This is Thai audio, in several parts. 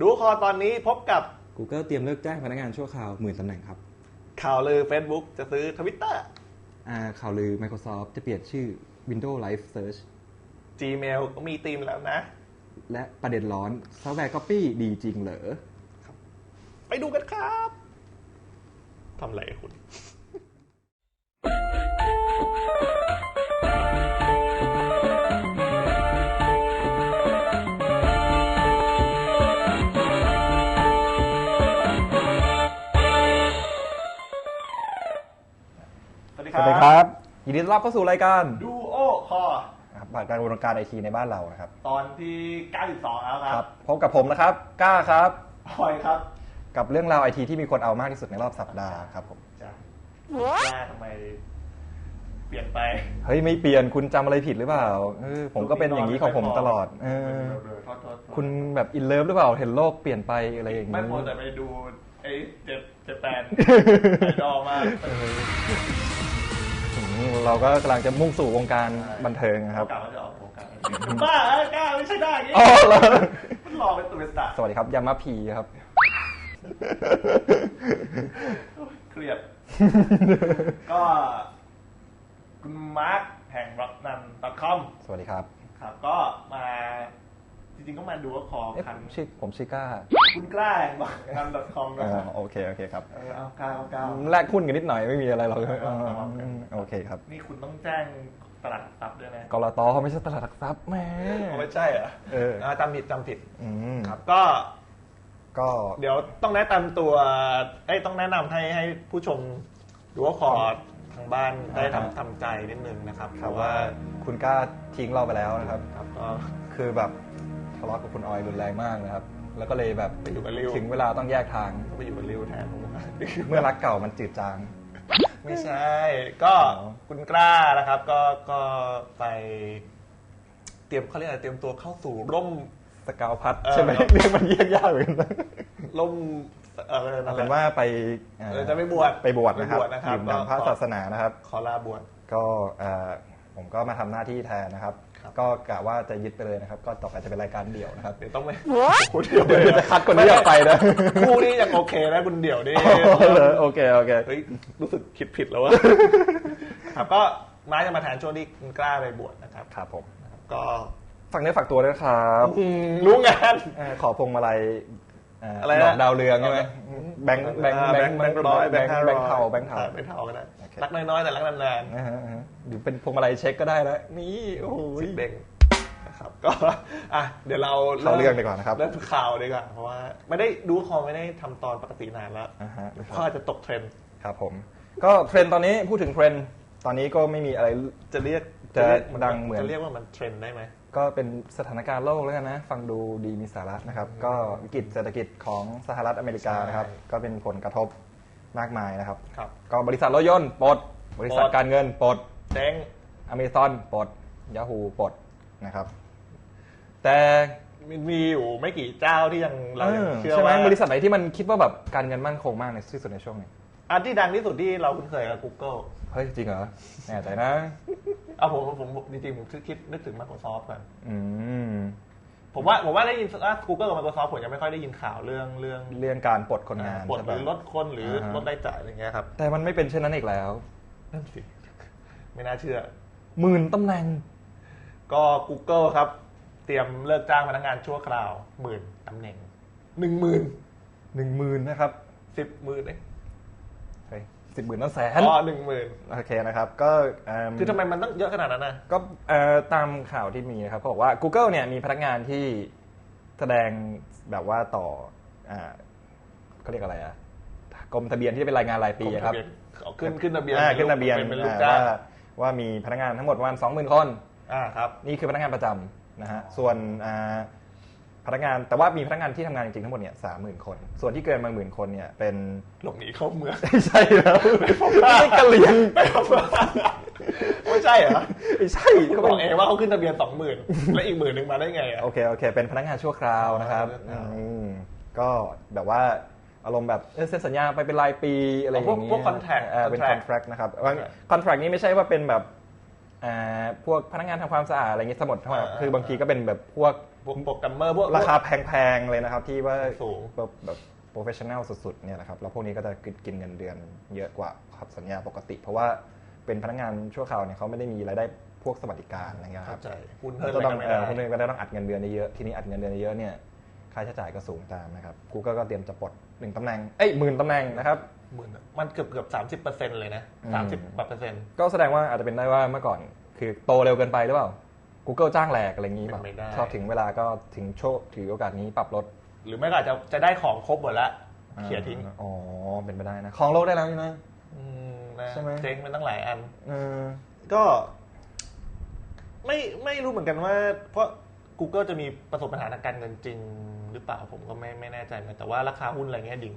ดูคอตอนนี้พบกับ Google เตรียมเลิกจ้างพนักงานชั่วคราวหมื่นตำแหน่งครับ ข่าวลือ Facebook จะซื้อทวิตเตอร์อ่าข่าวลือ Microsoft จะเปลี่ยนชื่อ Windows Live Search Gmail ก็มีธีมแล้วนะ และประเด็นร้อนซอฟต์แวร์ Copy ดีจริงเหรอไปดูกันครับทำไรคุณ วัสดีคสรับวัสดีครับ ยินดีต้อนรับเข้าสู่รายการดูโอคอนะครับผ่านการบริการไอทีในบ้านเรานะครับ ตอนที่ 92 แล้วครับพบกับผมนะครับก้าครับ พลอยครับกับเรื่องราวไอทีที่มีคนเอามากที่สุดในรอบสัปดาห์ครับผมจ้ะว่าทำไม เปลี่ยนไปเฮ้ยไม่เปลี่ยนคุณจำอะไรผิดหรือเปล่าเออผมก็เป็นอย่างนี้ของผมตลอดเออโทษโทษโทษคุณแบบอินเลิฟหรือเปล่าเห็นโลกเปลี่ยนไปอะไรอย่างไม่นี้พอแต่ไปดูไอ้เจ็บเจ็บแปนไอดอลมากอืม เราก็กำลังจะมุ่งสู่วงการบันเทิงนะครับกล่าวว่าจะออกโอกาสบ้าเอ้ยกล้าไม่ใช่ได้อย่างงี้อ๋อเหรอ มันหลอกเป็นตัวเป็นตาสวัสดีครับยามาพีครับเครียด ก็ คุณมาร์คแห่งร็อกนัน .com สวัสดีครับ ครับก็มา จริงๆก็มาดูว่าคอเอ๊ะคันชื่อผมชื่อก้าคุณกล้าแห่งร็อกนัน .com นะอ๋คอรับโอเคโอเคครับเออเอากล้าเอากล้าแลกหุ้นกันนิดหน่อยไม่มีอะไรหรอกเอาเอาเอาอืมโอเคครับนี่คุณต้องแจ้งตลาดหลักทรัพย์ด้วยนะ กรตเขาไม่ใช่ตลาดหลักทรัพย์แหม่ ไม่ใช่เหรอเอออ่าจำผิดจำผิดอืมครับ ก็ก็ เดี๋ยวต้องแนะนำตัวเอ้ยต้องแนะนำให้ให้ผู้ชมดูว่าคอร์ดทางบ้านได้ทำทำใจนิดนึงนะครับครับว่าคุณกล้าทิ้งเราไปแล้วนะครับ ครับก็ คือแบบ ทะเลาะกับคุณออยรุนแรงมากนะครับ แล้วก็เลยแบบไปอยู่กับริวถึงเวลาต้องแยกทางไปอยู่กับริวแทนผมว่าเมื่อรักเก่ามันจืดจาง ไม่ใช่ ก็อ๋อคุณกล้านะครับก็ก็ไปเตรียมเขาเรียกอะไรเตรียมตัวเข้าสู่ร่มสกาวพัดเออใช่ไหมเรียกมันเรียกยากเหมือนกันนะร่มเออเอาเป็นว่าไปอ่อเออจะไปบวชไปบวชนะครับไปบวชนะครับดื่มด่ำพระก็ศาสนานะครับ ขอลาบวชก็เอ่อผมก็มาทำหน้าที่แทนนะครับครับ ก็กะว่าจะยึดไปเลยนะครับ ก็ต่อไปจะเป็นรายการเดี่ยวนะครับเดี๋ยวต้องไปคู่เดียวเดี๋ยวจะคัดคนที่อยากไปนะคู่นี้ยังโอเคนะคุณเดี่ยวนี่โอเคโอเคเฮ้ยรู้สึกคิดผิดแล้ววะครับก็ม้าจะมาแทนช่วงที่คุณกล้าไปบวชนะครับครับผมก็ฝากเนื้อฝากตัวด้วยนะครับอืมรู้งานเอ่อขอพวงมาลัยเอ่ออะไรดนะอกดาวเรืองใช่ไหมแบงค์แบงค์อ่าแบแบงงค์ค์แบงค์ร้อยแบงค์ห้าแบร้อยงค์เทาแบงค์เทาแบงค์เทาก็ได้โอเครักน้อยๆแต่รักนานนะฮะนะฮะหรือเป็นพวงมาลัยเช็คก็ได้แล้วนี่โอ้โหๆสิบเด้งนะครับก็อะเดี๋ยวเราเข้าเรื่องดีกว่านะครับเริ่มข่าวดีกว่าเพราะว่าไม่ได้ดูคอไม่ได้ทำตอนปกตินานแล้วอ่าฮะเพราะอาจจะตกเทรนด์ครับผม ก็เทรนด์ตอนนี้พูดถึงเทรนด์ตอนนี้ก็ไม่มีอะไรจะเรียกจะเรียกดังเหมือนจะเรียกว่ามันเทรนด์ได้ไหม ก็เป็นสถานการณ์โลกแล้วกันนะ ฟังดูดีมีสาระนะครับ ก็วิกฤตเศรษฐกิจของสหรัฐอเมริกานะครับ ใช่ก็เป็นผลกระทบมากมายนะครับ ครับ ก็บริษัทรถยนต์ปลด บริษัทปลดการเงินปลด เจ๊ง อเมซอนปลดยาฮูปลดนะครับ แต่มีมีอยู่ไม่กี่เจ้าที่ยังเรายังเออเชื่อใช่ไหมว่าบริษัทไหนที่มันคิดว่าแบบการเงินมั่นคงมากในที่สุดในช่วงนี้ อันที่ดังที่สุดที่เราคุ้นเคยกับ Google เฮ้ยจริงเหรอแน่ใจนะ เอาผมผมผมจริงๆผมคิดนึกถึง Microsoft กันอืมผมว่าผมว่าได้ยินว่า Google กับ Microsoft ผมยังไม่ค่อยได้ยินข่าวเรื่องเรื่องเรื่องการปลดคนงานปลดใช่หปะรือลดคนหรืออ่าฮะ ลดรายจ่ายอะไรเงี้ยครับแต่มันไม่เป็นเช่นนั้นอีกแล้วนั่นสิ ไม่น่าเชื่อ หมื่นตำแหน่ง ก็ Google ครับ เตรียมเลิกจ้างพนักงานชั่วคราวหมื่นตำแหน่งหนึ่งหมื่นหนึ่งหมื่นนะครับ สิบหมื่นเองเฮ้ย สิบหมื่นนั่นแสนอ๋อหนึ่งหมื่นโอเคนะครับก็เอิ่มคือทำไมมันต้องเยอะขนาดนั้นนะก็เอ่อตามข่าวที่มีนะครับเขาบอกว่า Google เนี่ยมีพนักงานที่แสดงแบบว่าต่ออ่าเขาเรียกอะไรอะกรมทะเบียนที่เป็นรายงานรายปีอะครับ เอาขึ้นขึ้นทะเบียนอ่าขึ้นทะเบียนเป็นเป็นลูกอ่าจ้างว่าว่ามีพนักงานทั้งหมดประมาณสองหมื่นคน อ่าครับ นี่คือพนักงานประจำนะฮะ ส่วนอ่า พนักงานแต่ว่ามีพนักงานที่ทำงานจริงๆทั้งหมดเนี่ยสามหมื่นคน ส่วนที่เกินมาหมื่นคนเนี่ยเป็น หลบหนีเข้าเมือง ไม่ใช่แล้วไม่ใช่กะเหรี่ยงไม่ใช่เหรอไม่ใช่เขาเขาบเป็อนกเองว่าเขาขึ้นทะเบียนสองหมื่นแล้วอีกหมื่นหนึ่งมาได้ไงอะ โอเคโอเค เป็นพนักงานชั่วคราวนะครับอ๋อ อืมก็แบบว่าอารมณ์แบบเออเซ็นสัญญาไปเป็นรายปีอะไรอย่างพวกนี้พวก contract เออเป็น contract contract นะครับ contract คอนแทรคนี้ไม่ใช่ว่าเป็นแบบอ่าพวกพนักงานทำความสะอาดอะไรอย่างงี้สมดทั้งหมดอ่า คือบางทีก็เป็นแบบพวกพ วกโปรแกรมเมอร์พวกราคาแพงๆเลยนะครับ ที่ว่าสูงแบบแบบโปรเฟชชั่นแนลสุดๆเนี่ยนะครับแล้วพวกนี้ก็จะกินเงินเดือนเยอะกว่าครับสัญญาปกติ เพราะว่าเป็นพนักงานชั่วคราวเนี่ยเขาไม่ได้มีรายได้พวกสวัสดิการอะไรเงี้ยคเข้ารับใจหุ้นก็เพิ่มต้องไม่เอได้อพวกนี้ก็ได้ต้องอัดเงินเดือนเยอะๆทีนี้อัดเงินเดือนเยอะๆเนี่ยค่าใช้จ่ายก็สูงตามนะครับ Google ก็เตรียมจะปลดหนึ่งตำแหน่งเอ้ยหมื่นตำแหน่งนะครับหมื่นมันเกือบเกือบสามสิบเปอร์เซ็นต์เลยนะอืมสามสิบกว่าเปอร์เซ็นต์ก็แสดงว่าอาจจะเป็นได้ว่าเมื่อก่อนคือโตเร็วเกินไปหรือเปล่า Google จ้างแหลกอะไรอย่างนี้เป็นไม่ได้ ชอบถึงเวลาก็ถึงโชคถือโอกาสนี้ปรับลดหรือไม่ก็อาจจะจะได้ของครบหมดละเขี่ยทิ้งอ๋อ เป็นไปได้นะของโลกได้แล้วนี่นะ อืมนะใช่ไหม เจ๊งมันตั้งหลายอัน เออ ก็ ไม่ไม่รู้เหมือนกันว่า เพราะ Google จะมีประสบปัญหาทางการเงินจริง หรือเปล่าผมก็ไม่ไม่แน่ใจเหมือนกันแต่ว่าราคาหุ้นอะไรเงี้ยดิ่ง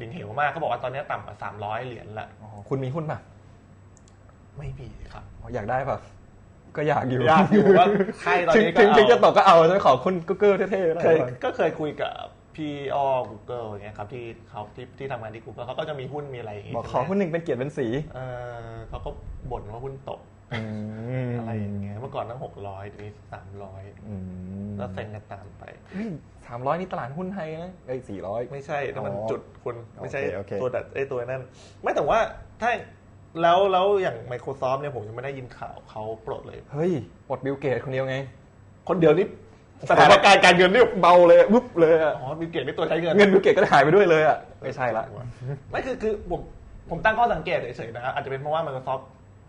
ดิ่งเหวมากเขาบอกว่าตอนนี้ต่ำกว่าสามร้อยเหรียญละ อ๋อคุณมีหุ้นป่ะไม่มีครับ อ๋ออยากได้ป่ะ ก็อยากอยู่อยากอยู่ว่าใครตอนถึงนี้ก็ถึงถึงเอาจะตกก็เอาจะขอคุณ Google เท่ๆได้เคยป่ะก็เคยคุยกับพี่อ้อ Google อย่างเงี้ยครับที่เขาที่ที่ทำงานที่ Google เขาก็จะมีหุ้นมีอะไรอย่างงี้บอกขใช่อไหมหุ้นหนึ่งเป็นเกียรติเป็นสีเออเขาก็บ่นว่าหุ้นตกอืมอะไรอย่างเงี้ยเมื่อก่อนตั้งหกร้อยทีนี้สามร้อยอืมแล้วเซ็งกันตามไปสามร้อยนี่ตลาดหุ้นไทยนะเอ้ยสี่ร้อยไม่ใช่นั่นมันอ๋อจุดคุณไม่ใช่โอเคโอเคตัวดัดไอ้ตัวนั่นไม่แต่ว่าถ้า แล้วแล้วอย่าง Microsoft เนี่ยผมยังไม่ได้ยินข่าวเขาปลดเลย เฮ้ยปลดบิลเกตคนเดียวไง คนเดียวนี่สถานการณ์การเงินนี่เบาเลยวุบเลยอะอ๋อบิลเกตนี่ตัวใช้เงินเงินบิลเกตก็หายไปด้วยเลยอะไม่ใช่ละไม่คือคือผมผมตั้งข้อสังเกตเฉยๆนะครับอาจจะเป็นเพราะว่า Microsoft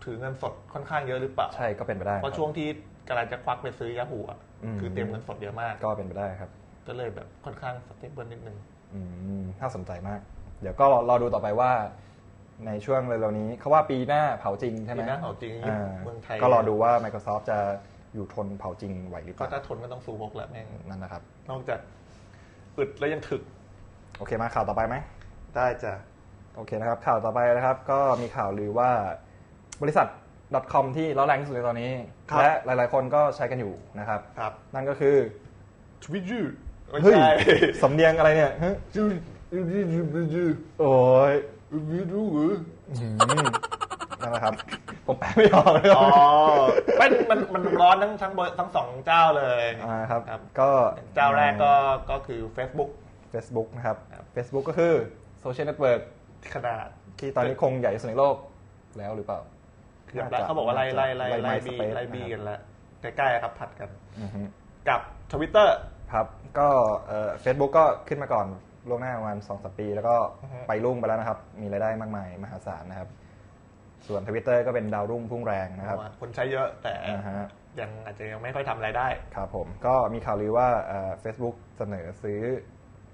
ถือเงินสดค่อนข้างเยอะหรือเปล่าใช่ก็เป็นไปได้เพราะช่วงที่กำลังจะควักไปซื้อยาหูอะอืมคือเตรียมเงินสดเยอะมาก ก็เป็นไปได้ครับ ก็เลยแบบค่อนข้างสเตเบิลนิดนึงอืมน่าสนใจมาก เดี๋ยวก็รอดูต่อไปว่า ในช่วงเร็วๆนี้เขาว่าปีหน้าเผาจริงใช่ไหมปีหน้าเผาจริงอ่าเมืองไทย ก็รอดูว่า Microsoft จะอยู่ทนเผาจริงไหวหรือเปก็ล่าถ้าทนก็ต้องสู้พกแหละแม่งนั่นนะครับ นอกจากอึดแล้วยังถึก โอเคมาข่าวต่อไปไหม ได้จ้ะ โอเคนะครับ ข่าวต่อไปนะครับ ก็มีข่าวลือว่าบริษัท .com ที่ร้อนแรงที่สุดในตอนนี้ครับและหลายๆ คนก็ใช้กันอยู่นะครับครับ นั่นก็คือทวิตยูไม่เฮ้ยใช่สำเนียงอะไรเนี่ยฮะจูยูยูยูยูยูโอ้ย ยูยูหรืออนั่นแหละครับ ผมแปลไม่ออกเลยอ๋อมันมันมันร้อนทั้งทั้งบริทั้งสองเจ้าเลยอ่าครับ ก็เจ้าแรกก็ก็คือ Facebook Facebook นะครับครับ Facebook ก็คือโซเชียลเน็ตเวิร์กขนาดที่ตอนนี้คงใหญ่ที่สุดในโลกแล้วหรือเปล่าเกือบแล้วเขาบอกว่าไล่ไล่ไล่ไล่บีไล่บีกันแล้วใกล้ๆครับผัดกันกับทวิตเตอร์ครับ ก็เฟซบุ๊กก็ขึ้นมาก่อน ล่วงหน้าประมาณสองสปี แล้วก็อือฮึไปรุ่งไปแล้วนะครับ มีรายได้มากมายมหาศาลนะครับ ส่วนทวิตเตอร์ก็เป็นดาวรุ่งพุ่งแรงนะครับ คนใช้เยอะแต่อ่าฮะ ยังอาจจะยังไม่ค่อยทำอะไรได้ ครับผมก็มีข่าวลือว่าเฟซบุ๊กเสนอซื้อ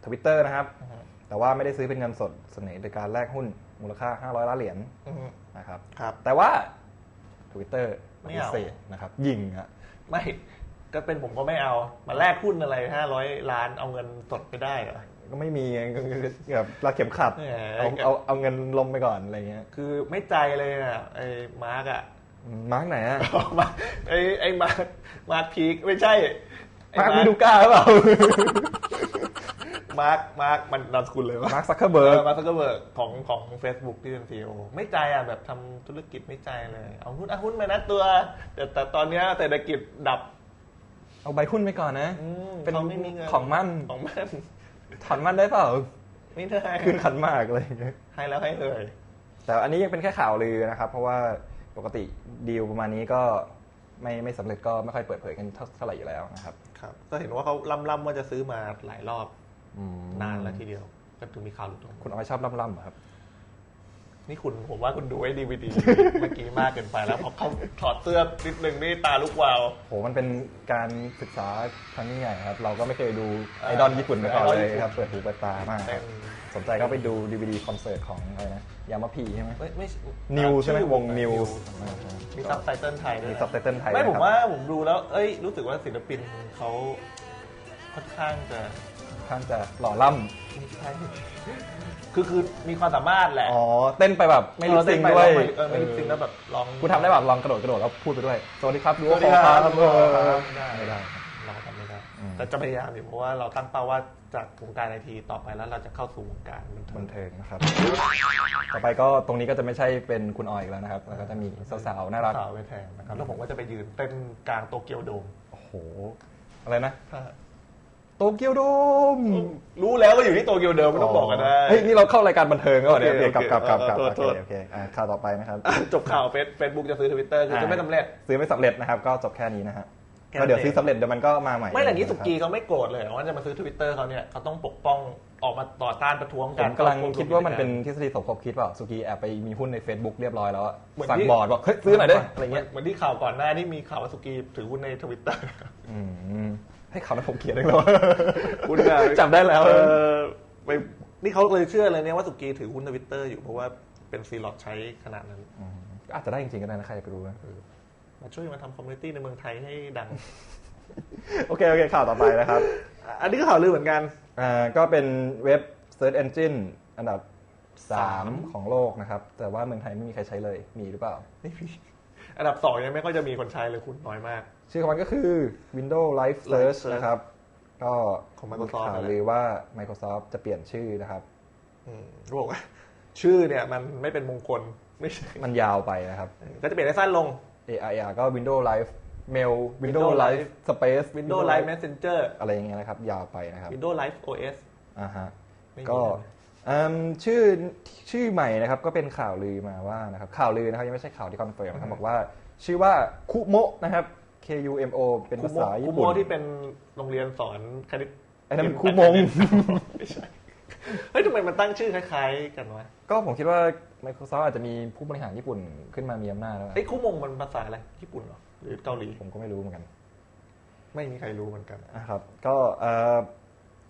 ทวิตเตอร์นะครับ อือฮึ แต่ว่าไม่ได้ซื้อเป็นเงินสดเสนอโดยการแลกหุ้นมูลค่า 500 ล้านเหรียญอือฮึนะครับ ครับ แต่ว่า Twitter ปไม่ฏิเอา เสธนะครับ ยิงอะไม่ ก็เป็นผมก็ไม่เอา มาแลกหุ้นอะไรห้าร้อยล้านเอาเงินสดไปได้เหรอก็ไม่มีไงก็คือแบบรักเข็มขัดแหมเอาเอาเอาเงินลมไปก่อนอะไรเงี้ยคือไม่ใจเลยอะไอ้มาร์กอะมาร์กไหนอะมาไอ้ไอ้มาร์กมาร์กพีคไม่ใช่ไอ้มาร์กมิดูก้าหรือเปล่ามาร์กมาร์กมันนามสกุลเลยวะมาร์กซักเคอร์เบิร์กมาร์คซักเกอร์เบิร์กของของ Facebook ที่เป็นซีอไม่ใจอะแบบทำธุรกิจไม่ใจเลย เอาหุ้นเอาหุ้นมานะตัว แต่แต่ตอนเนี้ยเศรษฐกิจดับ เอาใบหุ้นไปก่อนนะอืมเป็นเขาไม่มีเงินของมั่นของมั่นถอนมั่นได้เปล่าไม่ได้คืนขันมากอะไรอย่างเงี้ยให้แล้วให้เลยแต่อันนี้ยังเป็นแค่ข่าวลือนะครับ เพราะว่าปกติดีลประมาณนี้ก็ไม่ไม่สำเร็จก็ไม่ค่อยเปิดเผยกันเท่าเท่าไหร่อยู่แล้วนะครับครับ ก็เห็นว่าเขาล่ำๆว่าจะซื้อมาหลายรอบนานแล้วทีเดียว ก็ถึงมีข่าวหลุดออกมาคุณออยชอบล่ำๆเหรอครับ นี่คุณผมว่าคุณดูไอ้ดีวีดีเมื่อกี้มากเกินไปแล้วเพราะเขาถอดเสื้อนิดนึงนี่ตาลุกวาวโหมันเป็นการศึกษาครั้งยิ่งใหญ่ครับ เราก็ไม่เคยดูไอดอลญี่ปุ่นมาก่อนเลยครับ เปิดหูเปิดตามากครับสนใจก็ไปดูดีวดีคอนเสิร์ตของอะไรนะยามาพีใช่ไหมไม่ไม่นิวใช่ไหมชื่อวงนิวมีซับไตเติลไทยด้วยมีซับไตเติลไทยไม่ด้วยผมครับว่าผมดูแล้วเอ้ยรู้สึกว่าศิลปินเขาค่อนข้างจะข้างจะหล่อล่ไม่ใช่ คือคือมีความสามารถแหละำอ๋อเต้นไปแบบไม่รู้เออซิงเต้นไปด้วยแล้เออไม่รู้ซิงแล้วแบบลองคุณทำได้แบบลองกระโดดกระโดดแล้วพูดไปด้วย สวัสดีครับดูสวัสดีครับเออไม่ได้ไม่ได้เราทำไม่ได้อืมแต่จะพยายามอยู่เพราะว่าเราตั้งเป้าว่าจากวงการไอทีต่อไปแล้วเราจะเข้าสู่วงการบันเทิบังนเทิงนะครับ ต่อไปก็ตรงนี้ก็จะไม่ใช่เป็นคุณออยอีกแล้วนะครับแล้วก็จะมีสาวๆน่ารักสาวไปแทนนะครับแล้วผมก็จะไปยืนเต้นกลางโตเกียวโดมโอ้โหอะไรนะถ้า โตเกียวโดมรู้แล้วว่าอยู่ที่โตเกียวเดิมไม่ต้องบอกกันได้เฮ้ยนี่เราเข้ารายการบันเทิงก็เหรอเนี่ยโอโอเคเคกลับกลับกลับกลับโทโอษเคโทษโอเคอะข่าวต่อไปนะครับ จบข่าวเฟซเฟซบุ๊กจะซื้อทวิตเตอร์คือจะไม่สำเร็จซื้อไม่สำเร็จนะครับ ก็จบแค่นี้นะฮะแค่นั้นก็เดี๋ยวเองซื้อสำเร็จเดี๋ยวมันก็มาใหม่ ไม่แต่นี้สุนะครับกี้เขาไม่โกรธเลยเหรอว่าจะมาซื้อทวิตเตอร์เขาเนี่ยเขาต้องปกป้องออกมาต่อต้านประท้วงผกันมกำลังคิดว่ามันเป็นทฤษฎีสมคบคิดเปล่าสุกี้แอบไปมีหุ้นใน Facebook เรียบร้อยแล้วอะเหมือนสั่งที่บอร์ดบอกเฮ้ยซื้อหน่อยเด้อะไรเงี้ยเหมือนที่ข่าวก่อนหน้าที่มีข่าวว่าสุกี้ถือหุ้นในทวิตเตอร์อืม ให้ข่าวนั้นผมเขียนเองเหรอคุณอะจำได้แล้วเออไปนี่เขาเลยเชื่อเลยเนี่ยว่าสุกี้ถือหุ้นทวิตเตอร์อยู่เพราะว่าเป็นซีล็อตใช้ขนาดนั้นมก็อาจจะได้จริงๆก็ได้นะใครจะไปรู้นะมาช่วยมาทำคอมมูนิตี้ในเมืองไทยให้ดัง โอเค โอเค ข่าวต่อไปนะครับ อันนี้ก็ข่าวลือเหมือนกันอ่าก็เป็นเว็บ Search Engine อันดับ 3 ของโลกนะครับ แต่ว่าเมืองไทยไม่มีใครใช้เลยมีหรือเปล่าไม่มีอันดับสองยังไม่ค่อยจะมีคนใช้เลยคุณน้อยมาก ชื่อของมันก็คือ Windows Live Live Search Search นะครับ ก็ของ Microsoft ข่าวนั่นแหละลือว่า Microsoft จะเปลี่ยนชื่อนะครับอืมเขาบอกว่าชื่อเนี่ยมันไม่เป็นมงคลไม่ใช่มันยาวไปนะครับ ก็จะเปลี่ยนให้สั้นลง AIR ก็ Windows Live Mail Windows Windows Live Live Space Windows Live Messenger อะไรอย่างเงี้ยนะครับ ยาวไปนะครับ Windows Live OS อ่าฮะไม่มีก็อะไรอืมชื่อชื่อใหม่นะครับก็เป็นข่าวลือมาว่านะครับข่าวลือนะครับยังไม่ใช่ข่าวที่คอนเฟิร์มนะครับบอกว่า ชื่อว่าคุโมะนะครับ K U M O เป็นคูภาโมษาคูญี่โมปุ่นที่เป็นโรงเรียนสอนคณิตไอ้นั่นมันคูมง ไม่ใช่เฮ้ยทำไมมันตั้งชื่อคล้าย ๆ กันวะก็ผมคิดว่า Microsoft อาจจะมีผู้บริหารญี่ปุ่นขึ้นมามีอำนาจแล้วไอ้ยคูโมงมันภาษาอะไรญี่ปุ่นเหรอหรือเกาหลีผมก็ไม่รู้เหมือนกันไม่มีใครรู้เหมือนกัน นะครับ ก็เอ่อ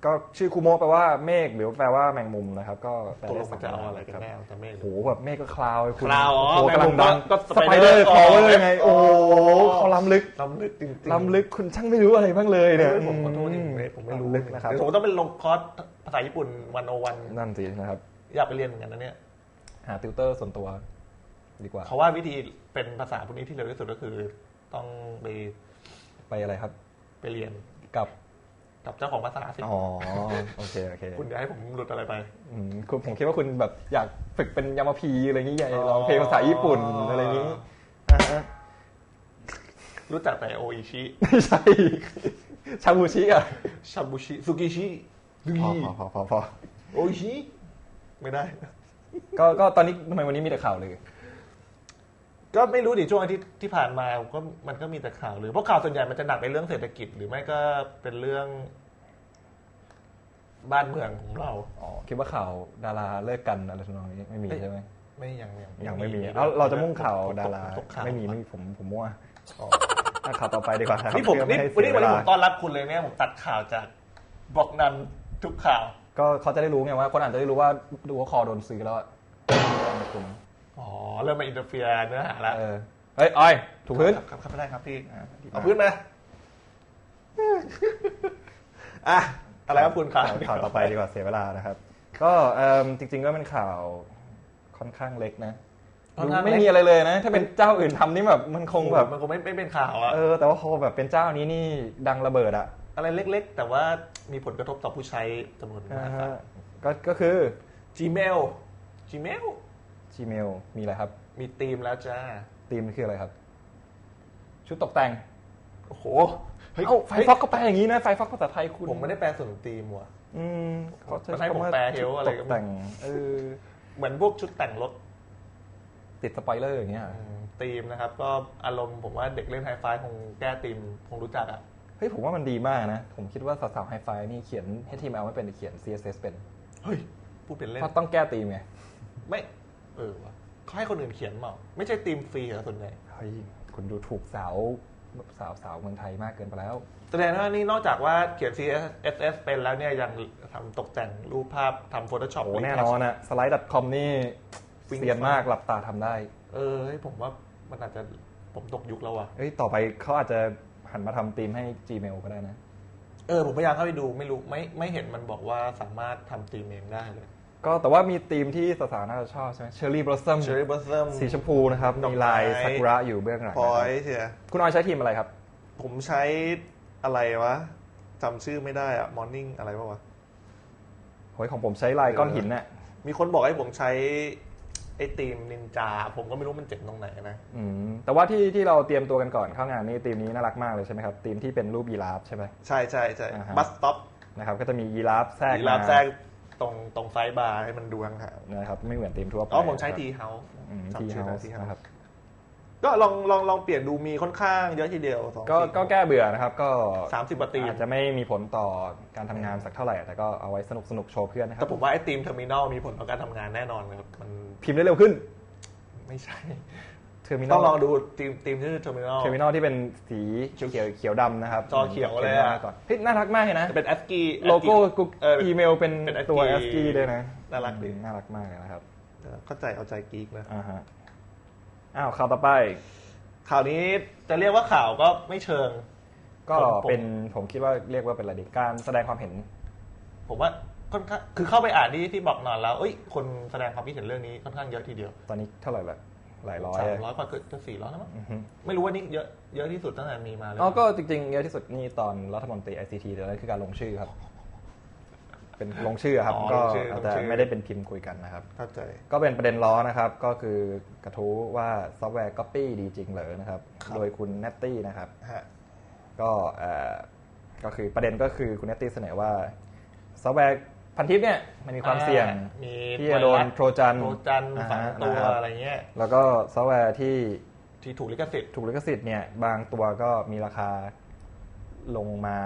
ก็ชื่อคุโมะแปลว่าเมฆหรือแปลว่าแมงมุมนะครับ ก็แปลตกลได้งสมัอนงจะเอาย่างอะไรกันครับแน่จะไม่โหรู้ แบบเมฆก็คลาวไอ้คุณคลาวอ๋อโอ้โหแมงกำมุลัมงดังก็สไปเดอ Spider ร์คอเวอร์ไงอ๋โอ้อโหเขา ล้ำลึกล้ำลึกจริงๆล้ำลึกคุณช่างไม่รู้อะไรบ้างเลยเนี่ยเฮ้ยผมขอโทษจริงๆผมไม่รู้ล้ำลึกนะครับเดี๋ยวผมต้องเป็นลงคอร์สภาษาญี่ปุ่นวันโอวันนั่นสินะครับ อยากไปเรียนเหมือนกันนะเนี่ยหาติวเตอร์ส่วนตัว ดีกว่าเขาว่าวิธีเป็นภาษาพวกนี้ที่เร็วที่สุดก็คือ ต้องไปไปอะไรครับ ไปเรียนกับกับเจ้าของภาษาสิอ๋อโอเคโอเคคุณอยากให้ผมหลุดอะไรไปอืมคุณผมคิดว่าคุณแบบอยากฝึกเป็นยามาพีอะไรอย่างงี้อยากร้องเพลงภาษาญี่ปุ่นอะไรอย่างงี้อ่าฮะ รู้จักแต่โออิชิไม่ใช่ ชาบูชิอะ ชาบุชิสุกิชิพอพอพอพอพอโออิชิไม่ได้ ก็ก็ตอนนี้ทำไมวันนี้มีแต่ข่าวเลย ก็ไม่รู้ดิช่วงอาทิตย์ที่ผ่านมาก็มันก็มีแต่ข่าวเลยเพราะข่าวส่วนใหญ่มันจะหนักในเรื่องเศรษฐกิจ หรือไม่ก็เป็นเรื่อง บ้านเมืองของเรา อ๋อคิดว่าข่าวดาราเลิกกันอะไรทำนองนี้ไม่มีเอ้ยใช่ไหมไม่ยังยังยังไม่มีด้วยเอาเราจะมุ่งข่าวดาราตกข่าวไม่มีไม่มีผมผมมั่วอ๋อ อะข่าวต่อไปดีกว่าครับนี่ผมเพื่อนี่ไให้วันนี้เสีวันยนี้เวผลามต้อนรับคุณเลยเนี่ยผมตัดข่าวจากบล็อกนันทุกข่าวก็เขาจะได้รู้ไงว่า คนอาจจะได้รู้ว่าดูว่าคอโดนซื้อแล้วอะคุณอ๋อเริ่มมาอินเตอร์เฟียเนื้อหาแล้วเออเฮ้ยอ้อยถูกพื้น ครับครับครับไม่ได้ครับพี่อะดีมากเอาพื้นมาอะอะไรครับคุณข่าวข่าวต่อไปดีกว่าเสียเวลานะครับ ก็เอิ่มจริง ๆ ก็เป็นข่าวค่อนข้างเล็กนะ ไม่มีอะไรเลยนะ ถ้าเป็นเจ้าอื่นทำนี่แบบมันคงแบบมันคงไม่ไม่เป็นข่าวอะเออแต่ว่าพอแบบเป็นเจ้านี้นี่ดังระเบิดอะอะไรเล็กๆ แต่ว่ามีผลกระทบต่อผู้ใช้จำนวนมากครับก็ก็คือ Gmail Gmail Gmail มีอะไรครับ มีธีมแล้วจ้าธีมคืออะไรครับ ชุดตกแต่งโอ้โหเฮ้ยเอ้าไฟฟอกก็แปลอย่างนี้นะไฟฟอกภาษาไทยคุณผมไม่ได้แปลส่วนธีมว่ะอืมเขาใช้มันให้ผมคำว่าแปลเฮลอะไรชุดก็ตไม่กแต่งเออเหมือนพวกชุดแต่งรถ ติดสปอยเลอร์อย่างเงี้ยอืมธีมนะครับ ก็อารมณ์ผมว่าเด็กเล่นไฮไฟคงแก้ธีมคงรู้จักอะเฮ้ยผมว่ามันดีมากนะ ผมคิดว่าสาวๆไฮไฟนี่เขียน HTML ไม่เป็นแต่เขียน CSS เป็นเฮ้ยพูดเป็นเล่นเพราะต้องแก้ธีมไงไม่เออวะเขาให้คนอื่นเขียนเปล่าไม่ใช่ธีมฟรีเหรอส่วนใหญ่เฮ้ยคุณดูถูกสาวสาวสาวเมืองไทยมากเกินไปแล้ว แสดงว่านี่นอกจากว่าเขียน CSS เป็นแล้วเนี่ยยังทำตกแต่งรูปภาพทำ Photoshop โอ้แน่นอนอะสไลด์ .com นี่ วิ่งเซียนมากหลับตาทำได้ เออเฮ้ยผมว่ามันอาจจะผมตกยุคแล้วอะเอ้ยต่อไปเขาอาจจะหันมาทำธีมให้ Gmail ก็ได้นะ เออผมพยายามเข้าไปดูไม่รู้ไม่ไม่เห็นมันบอกว่าสามารถทำธีมเองได้เลย ก็แต่ว่ามีธีมที่สาวๆน่าจะชอบใช่ไหม Cherry Blossom Cherry Blossom สีชมพูนะครับ ดอกมีไม้ ลายซากุระอยู่เบื้องหลังพนะอครับยเชียคุณออยใช้ทีมอะไรครับ ผมใช้อะไรวะจำชื่อไม่ได้อะ Morning อะไรปะวะโอ้ยของผมใช้ลายก้อนหินน่ะ มีคนบอกให้ผมใช้ ไอ้ธีมนินจา ผมก็ไม่รู้มันเจ๋งตรงไหนนะอืมแต่ว่าที่ที่เราเตรียมตัวกันก่อนเข้างานนี่ธีมนี้น่ารักมากเลยใช่ไหมครับธีมที่เป็นรูปยีราฟใช่ไหมใช่ใช่ใช่อ่าฮะ บัสต็อปนะครับก็จะมียีราฟแทรกยีราฟมาแทรกตรงตรงไซด์บาร์ให้มันดูห่างนะครับไม่เหมือนทีมทั่วไปๆอ๋อผมใช้นะครับทีเฮาส์ทีเฮาส์นะครับ ก็ลองลองลองเปลี่ยนดูมีค่อนข้างเยอะทีเดียวสองก็สี่ก็แก้เบื่อนะครับ ก็สามสิบกว่าตีมอาจจะไม่มีผลต่อการทำงานสักเท่าไหร่ แต่ก็เอาไว้สนุกสนุกโชว์เพื่อนนะครัแต่บผมว่าไอ้ทีมเทอร์มินอลมีผลต่อการทำงานแน่นอนครับมันพิมพ์ได้เร็วขึ้น ไม่ใช่เทอร์มินอต้อลงลองดูทีมทีมที่เทอร์มินอล เทอร์มินอลที่เป็นสีเขียวเขียวเขียวดำนะครับจอเขียวเลยอะ ก่อนเฮ้ยน่ารักมากเลยนะ จะเป็นแอสกี้โลโก้กูเอออีเมลเป็นเป็น ASCII ตัว a s c i i ด้วยนะน่ารักดีน่ารักมากเลยนะครับ เข้าใจเอาใจกีกนะ อ่าฮะ อ้าวข่าวต่อไป ข่าวนี้จะเรียกว่าข่าวก็ไม่เชิง ก็ผมผมเป็นผมคิดว่าเรียกว่าเป็นอะไรดีการแสดงความเห็น ผมว่าค่อนข้างคือเข้าไปอ่านที่ที่บอกนอนแล้วเอ้ยคนแสดงความคิดเห็นเรื่องนี้ค่อนข้างเยอะทีเดียว ตอนนี้เท่าไหร่ละหลายร้อยสามอะร้อยกว่าเกือบจะสี่ร้อยแล้วมั้งอือฮึไม่รู้ว่านี่เยอะเยอะที่สุดตั้งแต่มีมาเลยอ๋อก็จริงๆเยอะที่สุดนี่ตอนรัฐมนตรี ICT เดี๋ยวนั้นคือการลงชื่อครับ เป็นลงชื่อครับ อ๋อก็ลงชื่ออาจจะลงชื่อ ไม่ได้เป็นพิมพ์คุยกันนะครับ เข้าใจ ก็เป็นประเด็นล้อนะครับ ก็คือกระทู้ว่าซอฟต์แวร์ Copy ดีจริงเหรอนะครับ ครับ โดยคุณเนตตี้นะครับ ฮะ ก็เอ่อก็คือประเด็นก็คือคุณเนตตี้เสนอว่าซอฟต์แวร์พันทิปเนี่ยมันมีความเสี่ยงมีที่จะโดนโทรจันโทรจันอ่าฝังฮะตัวนะครับอะไรเงี้ย แล้วก็ซอฟต์แวร์ที่ที่ถูกลิขสิทธิ์ ถูกลิขสิทธิ์เนี่ยบางตัวก็มีราคาลงมา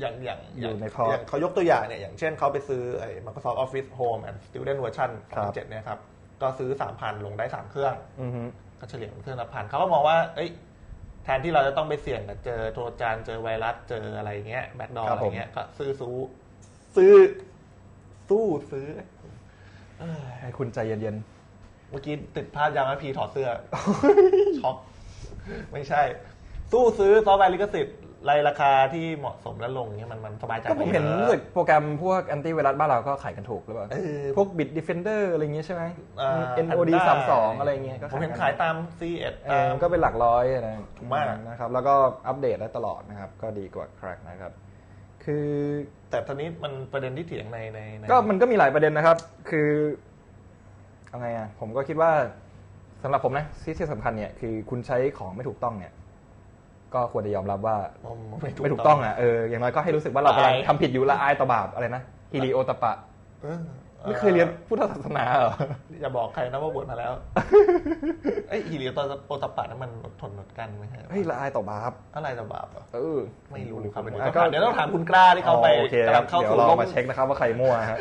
อย่างอย่างอยู่ในางคอร์สอย่างเขายกตัวอย่างเนี่ยอย่างเช่นเขาไปซื้อไอ้ Microsoft Office Home and Student Version ครับ2007เนี่ยครับก็ซื้อ 3,000 ลงได้ 3 เครื่องอือฮึก็เฉลี่ยเป็นเครื่องละพันเขาก็มองว่าเอ้ยแทนที่เราจะต้องไปเสี่ยงกับเจอโทรจานเจอไวรัสเจออะไรเงี้ยแบ็คดอร์อะไรเงี้ยก็ซื้อซูซื้อสู้ซื้อเอ้ยให้คุณใจเย็นเมื่อกี้ติดภาพยางอพีถอดเสื้อช็อกไม่ใช่ สู้ซื้อซอฟต์แวร์ลิขสิทธิ์ ในราคาที่เหมาะสมและลงเงี้ยมันมันสบายใจๆก็ผมเห็นไปยอะรู้สึกโปรแกรมพวกแอนตี้ไวรัสบ้านเราก็ขายกันถูกหรือเปล่าเออพวก Bit Defender อะไรอย่างเงี้ยใช่ไหมอ่า NOD Panda 32อะไรอย่างเงี้ยก็ผมเห็นกัขายตาม C1 เอตาอมก็เป็นหลักร้อยนะถูกมากนะครับ แล้วก็อัปเดตได้ตลอดนะครับ ก็ดีกว่าแครกนะครับคือแต่ตอนนี้มันประเด็นที่เถียงในในในก็มันก็มีหลายประเด็นนะครับ คือเอาไงอะผมก็คิดว่าสำหรับผมนะที่ที่สำคัญเนี่ยคือคุณใช้ของไม่ถูกต้องเนี่ย ก็ควรจะยอมรับว่าผมไม่ถูกต้องอะเอออย่างน้อยก็ให้รู้สึกว่าเรากำลังอายทำผิดอยู่ละอายต่อบาปอะไรนะฮิริโอตปะเออไม่เคยเรียนพุทธศาสนาเหรออย่าบอกใครนะว่าบวชมาแล้วเอ้ยฮิริโอตโอตปะนั้นมันอดทนอดกันไหมฮะเฮ้ยละอายต่อบาปอะไรต่อบาปอะเออไม่รู้ครับอะเดี๋ยวต้องถามคุณกล้าที่เขาไปอ๋อโอเคคกำรัลับงเข้าเดี๋ยวสู่เราโลกมาเช็คนะครับว่าใครมั่วฮะ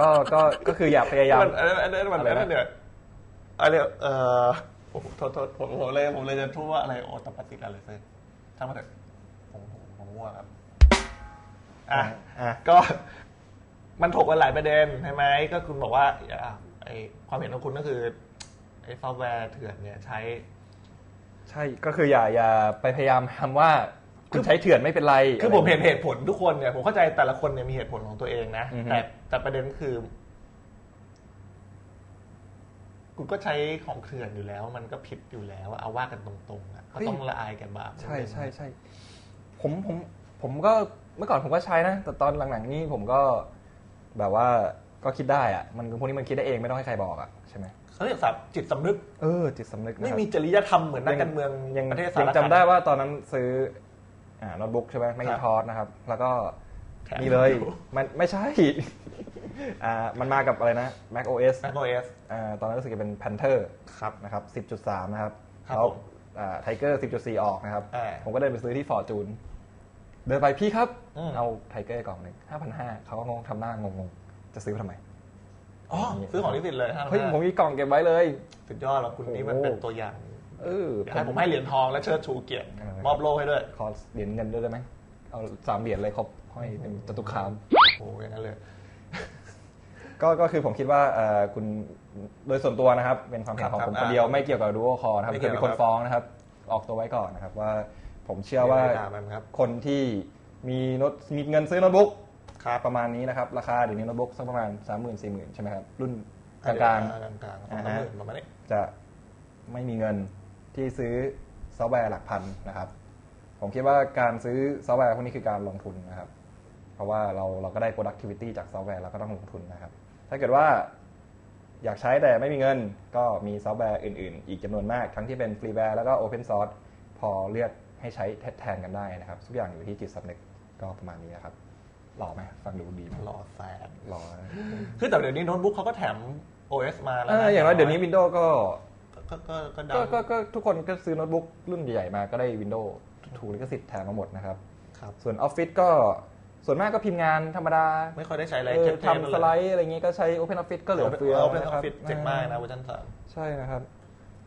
ก็ก็ก็คืออย่าพยายามมันอันนั้นอันนั้นมันอะไรอันนะนั้นเนี่ยอะไรเอ่อ ผมโทษโทษผมผมเลยผมเลยจะพูดว่าอะไรโอตปฏิกอะไรเซ่ช่างมาเถอะผมผมผมมั่วครับอะอะก็มันถกกันหลายประเด็นใช่ไหมก็คุณบอกว่าอะไอความเห็นของคุณก็คือไอซอฟต์แวร์เถื่อนเนี่ยใช้ ใช่ก็คืออย่าอย่าไปพยายามทำว่าคุณใช้เถื่อนไม่เป็นไร คือผมเห็นเหตุผลทุกคนเนี่ยผมเข้าใจแต่ละคนเนี่ยมีเหตุผลของตัวเองนะ แต่แต่ประเด็นคือ คุณก็ใช้ของเถื่อนอยู่แล้ว มันก็ผิดอยู่แล้วอะเอาว่ากันตรงๆอะก็ต้องละอายแก่บาปใช่ใช่ใช่ผมผมผมก็เมื่อก่อนผมก็ใช้นะ แต่ตอนหลังๆนี่ผมก็แบบว่าก็คิดได้อะมันพวกนี้มันคิดได้เองไม่ต้องให้ใครบอกอะใช่ไหมเขาเรียกสับจิตสำนึกเออจิตสำนึกนะไม่ครับมีจริยธรรมเหมือนนักการเมืองยังประเทศสายังรจำได้ว่าตอนนั้นซื้ออ่าโน้ตบุ๊กใช่ไหมไม่ครัใช่บทอสนะครับ แล้วก็แถมนี่เลยอยู่มันไม่ใช่ อ่ามันมากับอะไรนะ Mac OS แม c OS อ่าตอนนั้นรู้สึกจะเป็น Panther ครับนะครับ10.3 นะครับครับแล้วผมไทเกอร์10.4 ออกนะครับ อ่าผมก็เดินไปซื้อที่ Fortune เดินไปพี่ครับ อืม เอาไทเกอร์กล่องหนึ่ง5,500เขาก็งงทำหน้างงๆ จะซื้อมาทำไมอ๋อซื้อของนิสิตเลยฮะเฮ้ยผมมีกล่องเก็บไว้เลย สุดยอดแล้วคุณนี่มันโอ้เป็นตัวอย่างเอออยากให้ผมให้เหรียญทองและเชิดชูเกียรติเออมอบโล่ให้ด้วย ขอเหรียญเงินด้วยได้ไหม เอาสามเหรียญเลยครบห้อยเป็นจตุคาม โอ้ยอย่างนั้นเลย ก็ก็คือผมคิดว่าเอ่อคุณโดยส่วนตัวนะครับเป็นความเห็นของครับผมครับคนเดียวไม่เกี่ยวกับดูโอคอนะครับไม่เคเกี่ยยวมีคครับนฟ้องนะครับ ออกตัวไว้ก่อนนะครับว่าผมเชื่อว่า ไม่ได้ด่ามันครับ คนที่มีโน้ตมีเงินซื้อโน้ตบุ๊กครับประมาณนี้นะครับราคาเดี๋ยวนี้โน้ตบุ๊กสักประมาณ 3 0 0 0 0 4 0 0 0ใช่ไหมครับ รุ่นกลางกลางกลางๆสองสามหมื่นประมาณนี้ๆจะไม่มีเงินที่ซื้อซอฟต์แวร์หลักพันนะครับ ผมคิดว่าการซื้อซอฟต์แวร์พวกนี้คือการลงทุนนะครับ เพราะว่าเราเราก็ได้ productivity จากซอฟต์แวร์เราก็ต้องลงทุนนะครับ ถ้าเกิดว่าอยากใช้แต่ไม่มีเงิน ก็มีซอฟต์แวร์อื่นๆ อีกจำนวนมาก ทั้งที่เป็นฟรีแวร์แล้วก็ Open Source พอเลือกให้ใช้แทนกันได้นะครับ ทุกอย่างอยู่ที่จิตสำนึกก็ประมาณนี้นะครับหล่อไหมฟังดูดีไหมรอแสนหล่อนะคือแต่เดี๋ยวนี้โน้ตบุ๊กเขาก็แถม OS มาแล้วเอนะออย่างน้อยเดี๋ยวนี้ Windows ก็ก็ก็ก็ดัก็งก็ก็ทุกคนก็ซื้อโน้ตบุ๊กรุ่นใหญ่ๆมาก็ได้ Windows ถูกลิขสิทธิ์แถมมาหมดนะครับครับส่วน Office ก็ ส่วนมากก็พิมพ์งานธรรมดา ไม่ค่อยได้ใช้อะไรเออเทปๆทำสไลด์อะไรเงี้ยก็ใช้ Open Office ก็เหลือเฟือเอาเป็นอนะอครัฟฟิศเจ๋งมากนะเวอร์ชันสามใช่นะครับ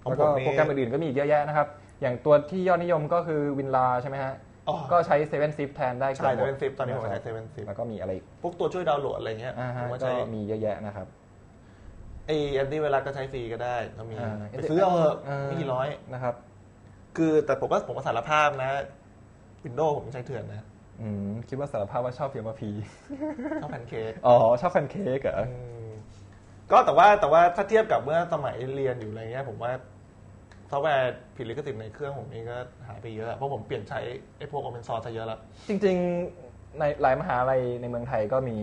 ของแล้วก็ผมนี่โปรแกรมอื่นๆก็มีอีกเยอะแยะนะครับ อย่างตัวที่ยอดนิยมก็คือ WinRAR ใช่ไหมฮะอ๋อก็ใช้7 Zip แทนได้ใช่กือบหมด7 Zip ตอนนี้ผมใช้ะครับ7 Zip แล้วก็มีอะไรอีกพวกตัวช่วยดาวน์โหลดอะไรเงี้ยอ่าผฮะมว่าก็ใช้มีเยอะแยะนะครับไอแอนตี้ไวรัสก็ใช้ฟรีก็ได้ก็มีอ่าไปซื้อเอาเถอะาไม่กี่ร้อยนะครับ คือแต่ผมก็ผมก็สารภาพนะวินโดว์ผมใช้เถื่อนนะ อืมคิดว่าสารภาพว่าชอบเพียงมาพีชอบแพนเค้กอ๋อชอบแพนเค้กเหรออืมก็แต่ว่าแต่ว่าถ้าเทียบกับเมื่อสมัยเรียนอยู่อะไรเงี้ย ผมว่าซอฟต์แวร์ผิดลิขสิทธิ์ในเครื่องผมนี่ก็หายไปเยอะ เพราะผมเปลี่ยนใช้ไอ้พวก Open Source ซะเยอะแล้ว จริง ๆ ในหลายมหาลัยในเมืองไทยก็มี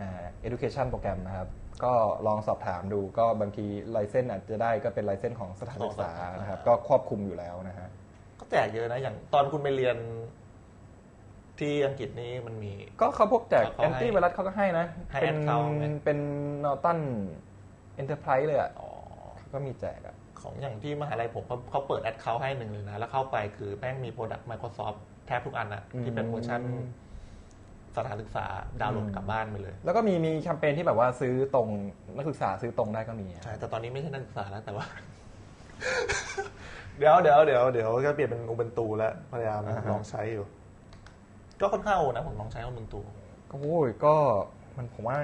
อ่า education โปรแกรมนะครับ ก็ลองสอบถามดูก็บางทีไลเซนอาจจะได้ก็เป็นไลเซนของสถานศึกษานะครับ ก็ครอบคลุมอยู่แล้วนะฮะก็แจกเยอะนะอย่างตอนคุณไปเรียน ที่อังกฤษนี้มันมี ก็เขาพวกแจกเขาแอให้นตี้ไวรัสเขาก็ให้นะ ให้เป็น account ไหม เป็นนอตันเอ็นเตอร์ไพรส์เลยอะอ๋อ เขาก็มีแจกอะ ของอย่างที่มหาลัยผมเขาเขาเปิดแอดเขาให้หนึ่งเลยนะ แล้วเข้าไปคือแม่งมีโปรดักต์ Microsoft แทบทุกอันอะที่เป็นเวอร์ชันสถานศึกษาดาวน์โหลดกลับบ้านไปเลย แล้วก็มีมีแคมเปญที่แบบว่าซื้อตรงนักศึกษาซื้อตรงได้ก็มีอะ ใช่ แต่ตอนนี้ไม่ใช่นักศึกษาแล้วแต่ว่า เดี๋ยวเดี๋ยวเดี๋ยวเดี๋ยวก็เปลี่ยนเป็นอุบันตูแล้วพยายามลองใช้อยู่ ก็ค่อนข้างโอนะผมลองใช้อุบันตูก็โอ้ยก็มันผมว่า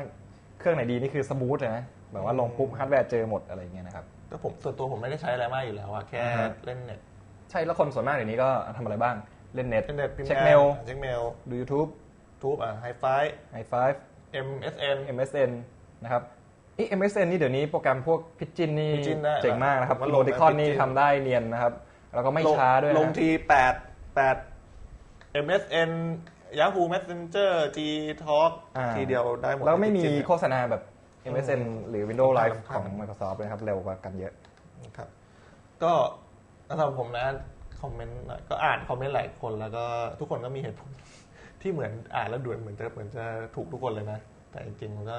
เครื่องไหนดีนี่คือสมูทเลยนะแบบว่าลงปุ๊บฮาร์ดแวร์เจอหมดอะไรเงี้ยนะครับก็ผมส่วนตัวผมไม่ได้ใช้อะไรมากอยู่แล้วอะแค่อ่าฮะเล่นเน็ตใช่แล้วคนส่วนมากเดี๋ยวนี้ก็ทำอะไรบ้างเล่นเน็ตเล่นเน็ตพิมพ์เช็คงานเมลเช็คเมลดู YouTube ทูบอะไฮไฟ i 5 MSN MSN นะครับอี MSN นี่เดี๋ยวนี้โปรแกรมพวกพิจินนี่ Pigeon ได้เจ๋งมากนะครับผมว่าโลลงติคอนนะนี่ Pigeon ทำได้เนียนนะครับ แล้วก็ไม่ช้าด้วยลงนะทีแปดแปด MSN Yahoo Messenger G Talk อ่าทีเดียวได้หมดแล้วไม่มีจริงๆโฆษณาแบบ MSN หรือ Windows Live รำคาญของ Microsoft เลยครับ เร็วกว่ากันเยอะครับ ก็สำหรับผมนะคอมเมนต์หน่อยก็อ่านคอมเมนต์หลายคนแล้วก็ทุกคนก็มีเหตุผลที่เหมือนอ่านแล้วด่วนเหมือนจะเหมือนจะถูกทุกคนเลยนะ แต่จริงๆมันก็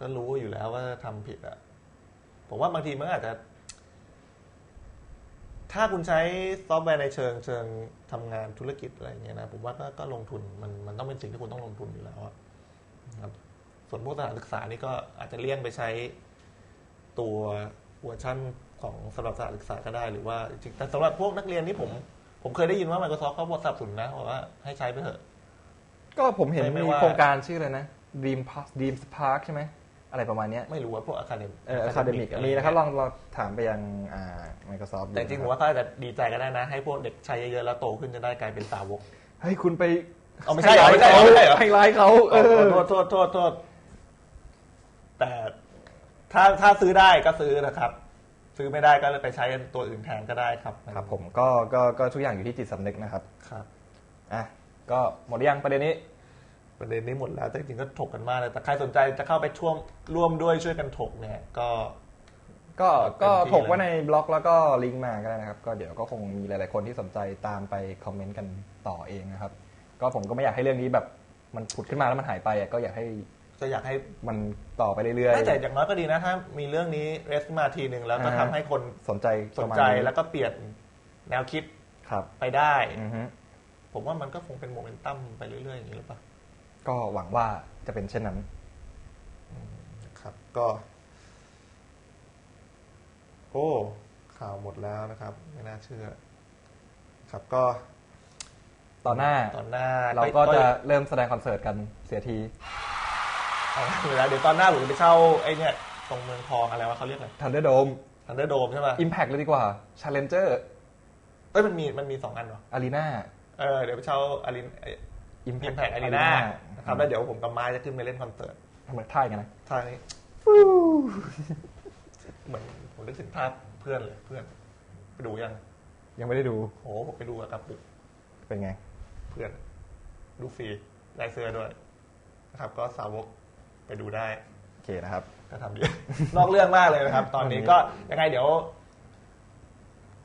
ก็รู้อยู่แล้วว่าทำผิดอะผมว่าบางทีมันอาจจะ ถ้าคุณใช้ซอฟต์แวร์ในเชิงเชิงทำงานธุรกิจอะไรอย่างเงี้ยนะผมว่าก็ก็ลงทุนมันมันต้องเป็นสิ่งที่คุณต้องลงทุนอยู่แล้วอะครับส่วนพวกสถานศึกษานี่ก็อาจจะเลี่ยงไปใช้ตัวเวอร์ชั่นของสำหรับสถานศึกษาก็ได้หรือว่าจริงๆแต่สำหรับพวกนักเรียนนี่ผม ผมเคยได้ยินว่า Microsoft เขาบทสนับสนุนนะบอกว่าให้ใช้ไปเถอะ ก็ผมเห็นไม่ไม่มีว่าโครงการชื่ออะไรนะ Dream Park Dream Park ใช่ไหม อะไรประมาณเนี้ยไม่รู้ว่าพวกอาคาเดมเออ Academic มีนะครับลองลองถามไปยังอ่า Microsoft ดูแต่จริงๆผมว่าเขาอาจจะดีใจก็ได้นะ ให้พวกเด็กใช้เยอะๆแล้วโตขึ้นจะได้กลายเป็นสาวกเฮ้ยคุณไปเอาไม่ใช่เหรอไม่ใช่เหรอไม่ใช่เหรอให้ร้ายเขาเออโทษโทษโทษโทษแต่ถ้าถ้าซื้อได้ก็ซื้อนะครับ ซื้อไม่ได้ก็ไปใช้ตัวอื่นแทนก็ได้ครับ ครับ ผมก็ก็ก็ทุกอย่างอยู่ที่จิตสำนึกนะครับครับอะก็หมดหรือยังประเด็นนี้ ประเด็นนี้หมดแล้วแต่จริงๆก็ถกกันมากเลยแต่ใครสนใจจะเข้าไปช่วมร่วมด้วยช่วยกันถกเนี่ยก็ ก็เต็มที่ก็ถกเลยไว้ในบล็อกแล้วก็ลิงก์มาก็ได้นะครับ ก็เดี๋ยวก็คงมีหลาย ๆ คนที่สนใจตามไปคอมเมนต์กันต่อเองนะครับ ก็ผมก็ไม่อยากให้เรื่องนี้แบบมันผุดขึ้นมาแล้วมันหายไปอะก็อยากให้จะอยากให้มันต่อไปเรื่อยแต่อย่างน้อยก็ดีนะถ้ามีเรื่องนี้เรสมาทีหนึ่งแล้วก็อ่าทำฮะให้คนๆ สนใจสปนระมาณใจนี้แล้วก็เปลี่ยนแนวคิดครับไปได้ อือฮึผมว่ามันก็คงเป็นโมเมนตัมไปเรื่อยๆอย่างนี้หรือเปล่า ก็หวังว่าจะเป็นเช่นนั้นครับก็ โอ้ข่าวหมดแล้วนะครับ ไม่น่าเชื่อ ครับก็ตอนหน้าตอนหน้า เราก็จะเริ่มแสดงคอนเสิร์ตกันเสียทีเอาเวลาเดี๋ยวตอนหน้าผมจะไปเช่าไอ้เนี่ยตรงเมืองทองอะไรวะเขาเรียกอะไร Thunderdome ทันเดอร์โดมใช่ป่ะ Impact เลยดีกว่า Challenger เอ้ยมันมีมันมีสองอันเหรอ Arena เออเดี๋ยวไปเช่าอารีนอิม Impact แพกอารีนานะ ครับแล้วเดี๋ยวผมกับไม้จะขึ้นไปเล่นคอนเสิร์ตทำไมท่ายกันนะท่านี้เหมือนผมนึกถึงภาพเพื่อนเลยเพื่อนไปดูยังยังไม่ได้ดูโอ้ผมไปดูกับกระปุกเป็นไง เพื่อน ดูฟรีได้เสื้อด้วยนะครับ ก็สาวกไปดูได้โอเคนะครับ ก็ทำดีนอกเรื่องมากเลยนะครับ ตอนนี้ก็ยังไงเดี๋ยว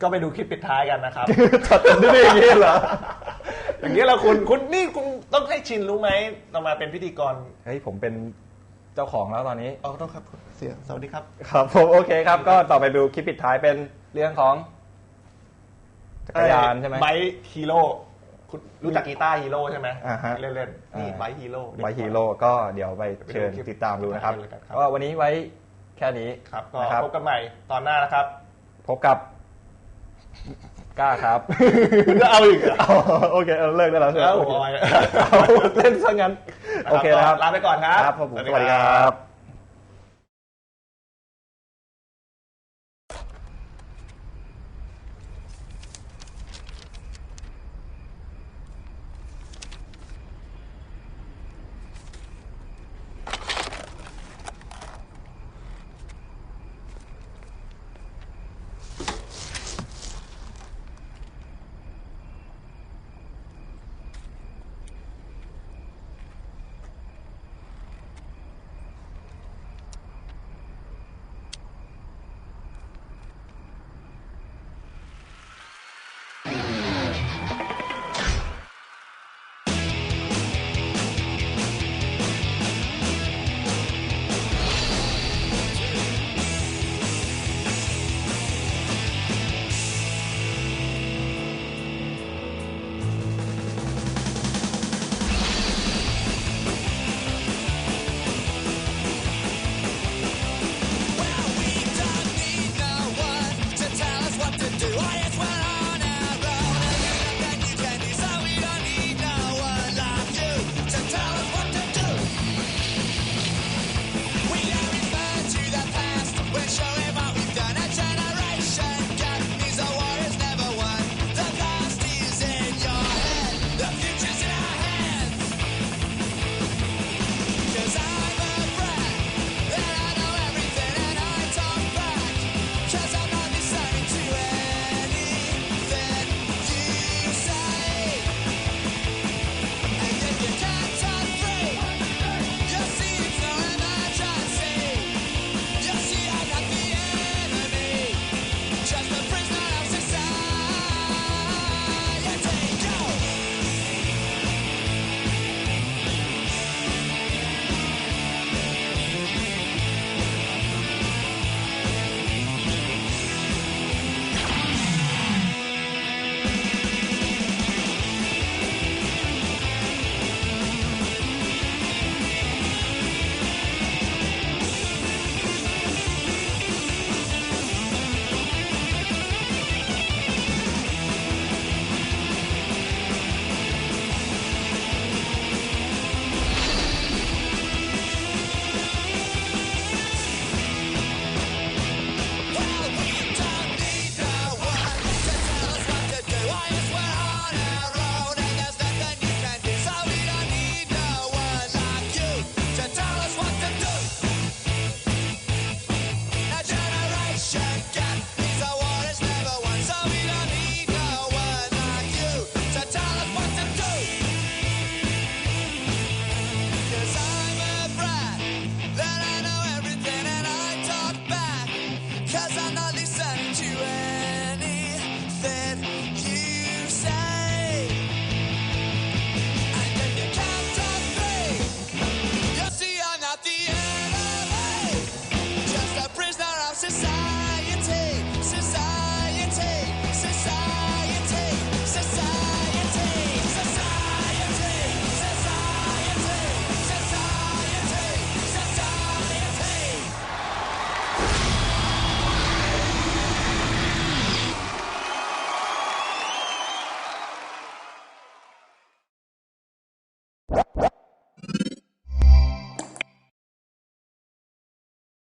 ก็ไปดูคลิปปิดท้ายกันนะครับจัดกันด้วยอย่างนี้เหรออย่างนี้เราคุณคุณนี่คุณ ต้องให้ชินรู้ไหมเรามาเป็นพิธีกรเฮ้ยผมเป็นเจ้าของแล้วตอนนี้ อ๋อต้องครับเสียสวัสดีครับ ครับผมโอเคครับ ก็ต่อไปดูคลิปปิดท้ายเป็นเรื่องของจักรยานใช่ไหมไบฮีโร่คุณรู้จักกีตาร์ฮีโร่ใช่ไหมอ่าฮะ เล่นๆนี่อ่าไบฮีโร่ ไว้ฮีโร่ก็เดี๋ยวไปเชิญไปดูคลิปติดตามดูนะครับไปเลยครับก็วันนี้ไว้แค่นี้ครับก็นะครับพบกันใหม่ตอนหน้านะครับ พบกับ กล้าครับคุณจะเอาอีกเหรอเอาโอเคเอาเลิกได้แล้วใช่ไหมเอาโอเคเอาไว้เอาเล่นซะงั้น โอเคนะครับ ลาไปก่อนครับ ครับผมสวัสดีครับ